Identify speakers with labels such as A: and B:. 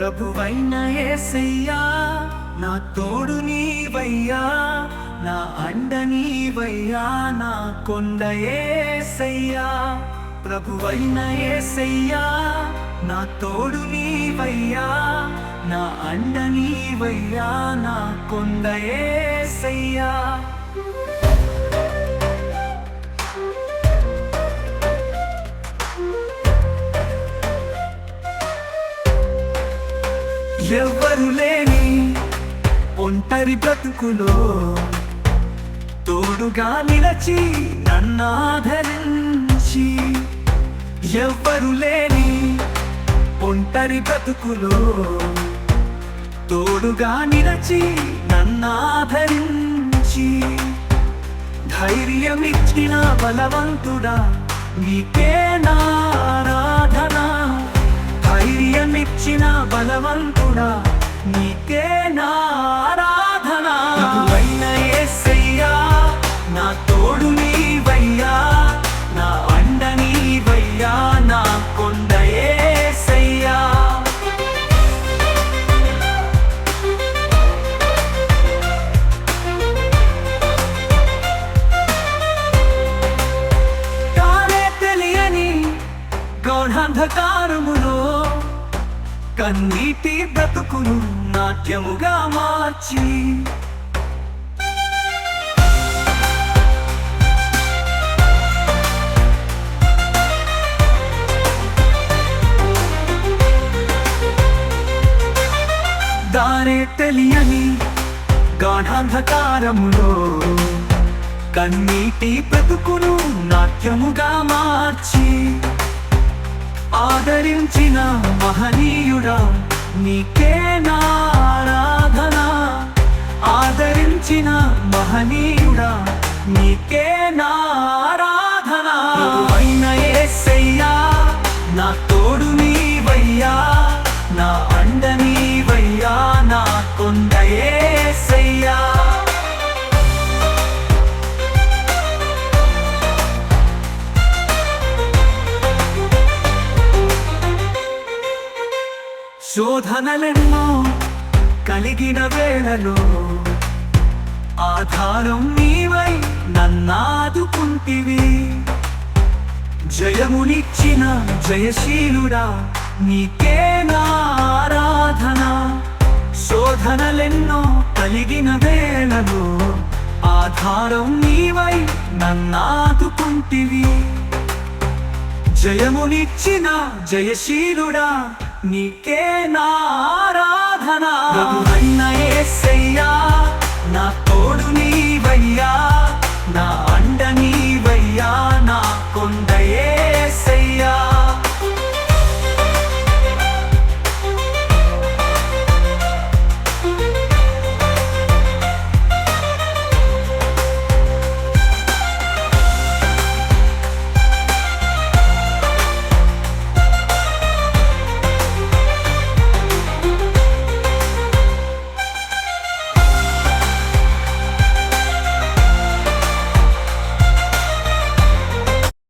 A: ప్రభువైన ఏసయ్యా నా తోడు నీవయ్యా నా అండ నీవయ్యా నా కొండ ఏసయ్యా. ప్రభువైన ఏసయ్యా నా తోడు నీవయ్యా నా అండ నీవయ్యా నా కొండ ఏసయ్యా. ఎవ్వరు లేని ఒంటరి బ్రతుకులో తోడుగా నిలచి నన్నాధరించి ఎవ్వరు లేని ఒంటరి బ్రతుకులో తోడుగా నిలచి నన్నాధరించి ధైర్యమిచ్చిన బలవంతుడా నీకే ధైర్యమిచ్చిన బలవంతుడా నీకే నారాధన ప్రభువైన యేసయ్యా నా తోడు నీవయ్యా నా అండ నీవయ్యా నా కొండ సయ్యా తానే తెలియని గౌఢంధకారములో కన్నీటి బ్రతుకును నాట్యముగా మార్చి. దారే తెలియని గాఢాంధకారములో కన్నీటి బ్రతుకును నాట్యముగా మార్చి. ఆదరించిన మహనీయుడా నీకే నారాధన ఆదరించిన మహనీయుడా నీకే నా ఆరాధన శోధనలెన్నో కలిగిన వేళలో ఆధారం నీవై నన్నాదుకుంటివి. జయమునిచ్చిన జయశీలుడా నీకే నారాధన శోధనలెన్నో కలిగిన వేళలో ఆధారం నీవై నన్నాదుకుంటివి. జయమునిచ్చిన జయశీలుడా నీకే నా ఆరాధన. నా తోడు నీ వయ్యా నా అండ నీ వయ్యా నా కొండయే